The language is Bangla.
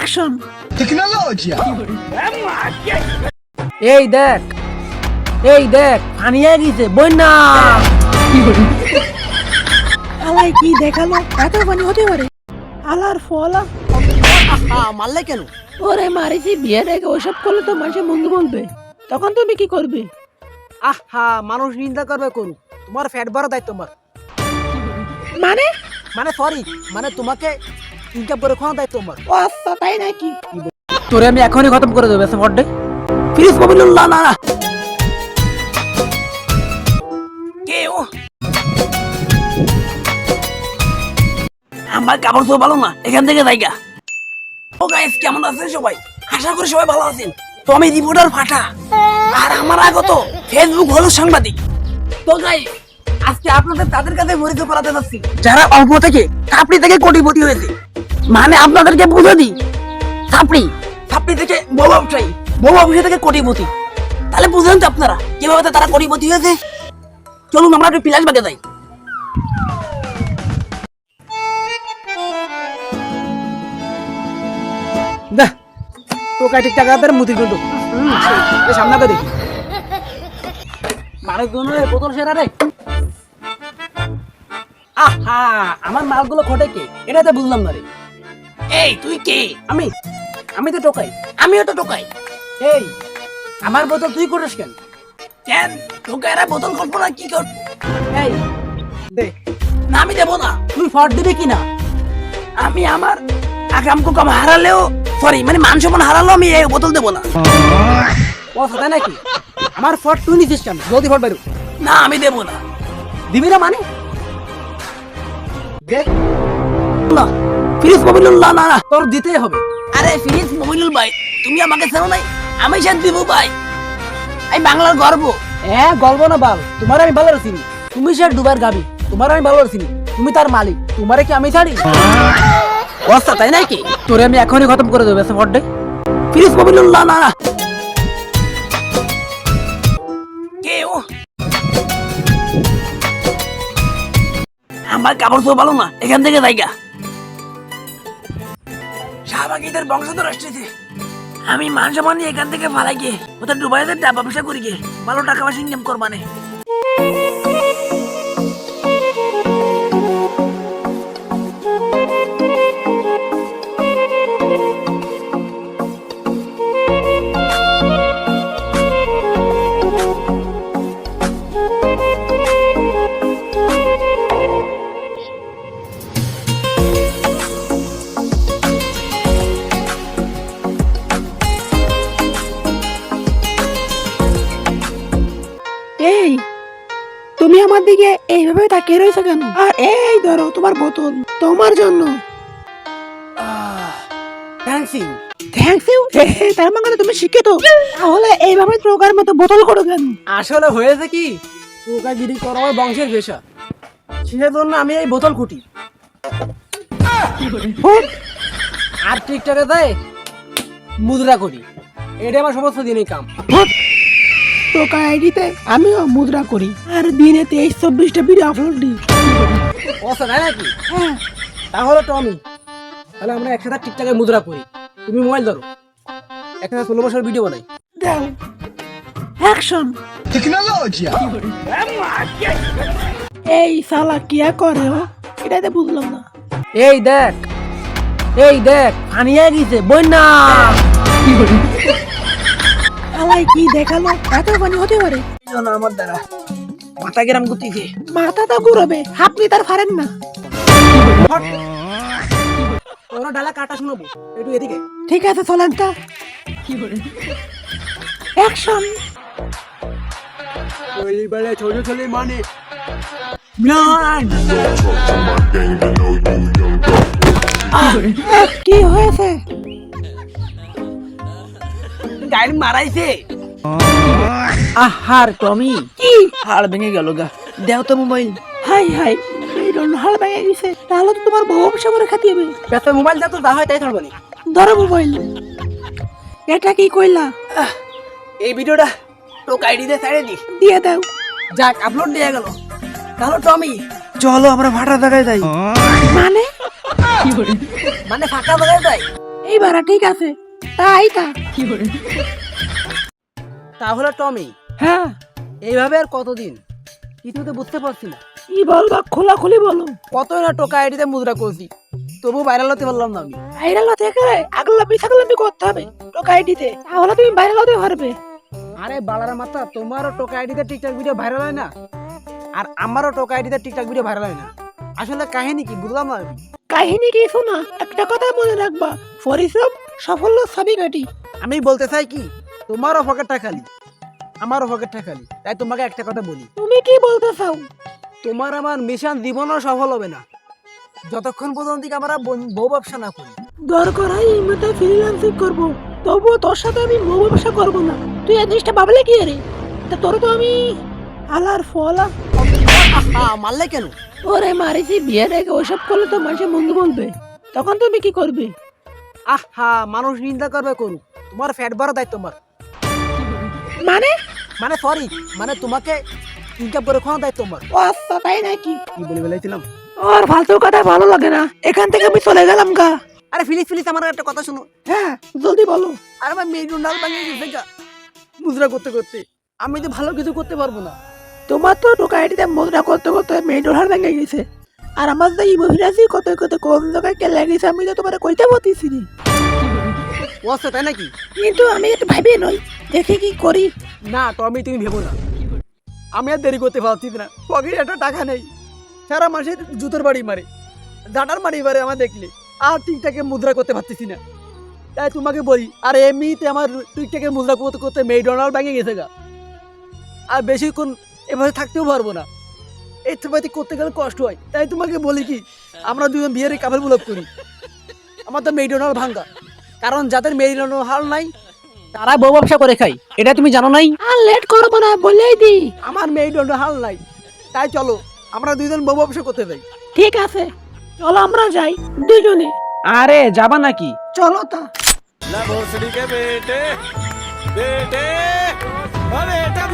Action Tecnologia! এই দেখ এই দেখ আনিয়ে গেছে বন্যা। আলাই কি দেখাল? এত পানি হতে পারে। আলার ফলা। মারলে কেন? ওরে মারিছি বিয়ে রেখে ওসব করলে তো মানুষে মন্দ বলবে। তখন তুমি কি করবে? আহা মানুষ নিন্দা করবে করুক তোমার ফ্যাট বড় দায়িত্ব তোমার মানে? মানে সরি মানে তোমাকে ইনকাম করে খাওয়া তোমার। ও আচ্ছা তাই নাকি? তোরে আমি এখনই খতম করে দেবো এসব প্লিজ মোবিলুল্লাহ না না। কে ও? আমার কাপড় তো ভালো না এখান থেকে জায়গা ও গাইস কেমন আছেন সবাই? আশা করি সবাই ভালো আছেন। তো আমি রিপোর্টার ফাটা। আর আমার আগত ফেসবুক হলো সাংবাদিক। তো গাইস আজকে আপনাদের তাদের কাছে পরিচয় করাতে যাচ্ছি। যারা অল্প থেকে চাপড়ি থেকে কোটিপতি হয়েছে। মানে আপনাদেরকে বুঝে দিই। চাপড়ি চাপড়ি থেকে বউ ব্যবসায়ী বউ ব্যবসায়ী থেকে কোটিপতি। তাহলে বুঝলেন তো আপনারা, কীভাবে তারা কোটিপতি হয়েছে? চলুন, আমরা একটু পিলাস বাগে যাই। আমার মালগুলো খটে কে? এটা তো বুঝলাম না রে। এই তুই কে? আমি আমি তো টোকাই। আমিও তো টোকাই। এই আমার বোতল তুই করিস কেন? কেন? টোকাইরা বোতল করব না কি কর এই দে। না আমি দেবো না। তুই ফট দিবি কি না আমি আমার আগাম কুকাম হারালেও সরি মানে মান সম্মান হারালেও আমি এই বোতল দেবো না। ও সাদা নাকি? আমার ফট তুই নিছিস কেন? জলদি ফট বেরো না আমি দেবো না। দিবি না মানে? দে না। ফিরিস মোবিলুল্লাহ না না তোর দিতেই হবে। আরে ফিরিস মোবিলুল ভাই তুমি আমাকে চেনো নাই? আমি সে দিব ভাই। এই বাংলার গর্ব। হ্যাঁ গর্ব না বাল। তোমার আমি ভালো চিনি। তুমি সে ডুবার গাবি তোমার আমি ভালো চিনি। তুমি তার মালিক তোমারে কি আমি ছাড়ি? অবস্থা তাই নাকি? তোরে আমি এখনই খতম করে দেবো এসব হড্ডে ফিরিস মোবিলুল্লাহ না না কে ও? আমার কাপড় তো ভালো না এখান থেকে জায়গা শাহবাগীদের বংশধর আসতেছে আমি মান সম্মান এখান থেকে ফালাই গিয়ে ওদের ডুবাইদের ডাবা ব্যবসা করি গিয়ে ভালো টাকা পয়সা ইনকাম করবানে। আমার দিকে এইভাবে তাকিয়ে রয়েছো কেন? আর এই ধরো তোমার বোতল তোমার জন্য। থ্যাংকস থ্যাংক ইউ তার মানে তুমি শিক্ষিত। তাহলে এইভাবে মতো বোতল করো কেন? আসলে হয়েছে কি? পোকাগিরি করা আমার বংশের পেশা। সেজন্য আমি এই বোতল কুটি। আর টিকটকে দেয় মুদ্রা করি। এটা আমার সমস্ত দিনই কাম। টোকা আইডিতে আমিও মুদ্রা করি। আর দিনে তেইশ চব্বিশটা ভিডিও আপলোড দিই। নাকি? হ্যাঁ। তাহলে টমি তাহলে আমরা একসাথে টিকটকে মুদ্রা করি। তুমি মোবাইল ধরো। একসাথে ষোলো বছর ভিডিও বানাই। দাও। Action Tecnologia! এই সালা কিয়া করে ও? এটাতে বুঝলাম না। এই দেখ। এই দেখ আনিয়ে গেছে বন্যা! আলাই কি দেখাল? এত পানি হতে পারে? না আমার দ্বারা। মাথা গেরাম করতেছে মাথা তো ঘুরবে আপনি তার পারেন না। ওরা ডালা কাটা শোনাবো। একটু এদিকে। ঠিক আছে চলেন তা। অ্যাকশন ওই বেড়ে ছোট ছোট মানে কি হয়েছে? গাড়ি মারাইছে। আহার টমি। কি? হাড় ভেঙে গেল গা। দেও তো মোবাইল। High high. হাল ভেঙে গেছে। তাহলে তো তোমার ব্যবসা করে খাতি হবে ব্যস্ত মোবাইল যা তো যা হয় তাই ছাড়বো ধরো মোবাইল। এটা কি কইলা? এই ভিডিওটা তোকে আইডি দিয়ে ছাড়ে দি। দিয়ে দাও। যাক আপলোড দিয়ে গেল। তাহলে টমি চলো আমরা ভাটা জায়গায় যাই। মানে? মানে ফাঁকা জায়গায় যাই? এইবার ঠিক আছে। তাই তা। তাহলে টমি হ্যাঁ। এইভাবে আর কতদিন? কিছু তো বুঝতে পারছি না। কি বলবা খোলাখুলি বলো। কত না টোকা আইডিতে মুদ্রা করছি তবু ভাইরাল হতে পারলাম না আমি। ভাইরাল হতে গেলে আগলাপি থাকলাপি করতে হবে টোকা আইডিতে তাহলে তুমি ভাইরাল হতে পারবে। আরে বালার মাথা তোমারও টোকা আইডিতে টিকটক ভিডিও ভাইরাল হয় না? আর আমারও টোকা আইডিতে টিকটক ভিডিও ভাইরাল হয় না। আসলে কাহিনী কি বুঝলাম না কাহিনী কিছু না একটা কথা মনে রাখবা পরিশ্রম সাফল্য কাটি। আমি বলতে চাই কি তোমারও পকেটটা খালি আমারও পকেটটা খালি তাই তোমাকে একটা কথা বলি। তুমি কি বলতে চাও? তোমার আমার মিশন জীবনও সফল হবে না। যতক্ষণ পর্যন্ত আমরা বউ ব্যবসা না করি। দরকার হয় এই মতো ফ্রিল্যান্সিং করব। তবুও তোর সাথে আমি মৌ ব্যবসা করব না। তুই এই জিনিসটা ভাবলে কি রে? তা তোর তো আমি আলার ফলা। মারলে কেন? ওরে মারিছি বিয়ে রেখে ওসব করলে তো মানুষে মন্দ বলবে তখন তুমি কি করবে? আহা মানুষ নিন্দা করবে করুক তোমার ফ্যাট বাড়া দায়িত্ব তোমার মানে? মানে সরি মানে তোমাকে ইনকাম করে খাওয়া দায়িত্ব তোমার ও আচ্ছা তাই নাকি? কি বলে বেলাইছিলাম ওর ফালতু কথা ভালো লাগে না। এখান থেকে আমি চলে গেলাম গা। আরে ফিলিস ফিলিস আমার একটা কথা শোনো। হ্যাঁ জলদি বলো। আর আমার মেয়ে ডাল ভাঙিয়ে গেছে গা। মুদ্রা করতে করতে। আমি তো ভালো কিছু করতে পারব না। তোমার তো টোকা আইডিতে মুদ্রা করতে করতে মেয়ে ডলার ভেঙে গেছে। আর আমার যে ইমোভিরাসি কত কত কোন জায়গায় কে লেগেছে আমি তো তোমার কইতে পারতেছি। ও আচ্ছা তাই নাকি? কিন্তু আমি একটু ভাবি নই। দেখি কি করি। না টমি তুমি ভেবো না। আমি আর দেরি করতে পারছি না। পকেটে একটা টাকা নেই। সারা মাসে জুতোর বাড়ি মারে। ডাটার বাড়ি মারে আমার দেখলে। আর টিকটাকে মুদ্রা করতে পারতেছি না। তাই তোমাকে বলি আর এমনিতে আমার টিকটাকে মুদ্রা করতে করতে মেডোনাল্ড ভেঙে গেছে গা। আর বেশিক্ষণ এভাবে থাকতেও পারব না। এই করতে গেলে কষ্ট হয়। তাই তোমাকে বলি কি আমরা দুজন বিয়ের কাপড় ব্লক করি। আমার তো মেডোনাল ভাঙ্গা। কারণ যাদের মেরিনো হাল নাই তারা বউ ব্যবসা করে খাই এটা তুমি জানো নাই? আর লেট করব না বলেই দি। আমার মেরিনো হাল নাই। তাই চলো আমরা দুইজন বউ ব্যবসা করতে যাই। ঠিক আছে চলো আমরা যাই দুইজনে। আরে যাবা নাকি? চলো তা। ला भोसड़ी बेटे बेटे बेटा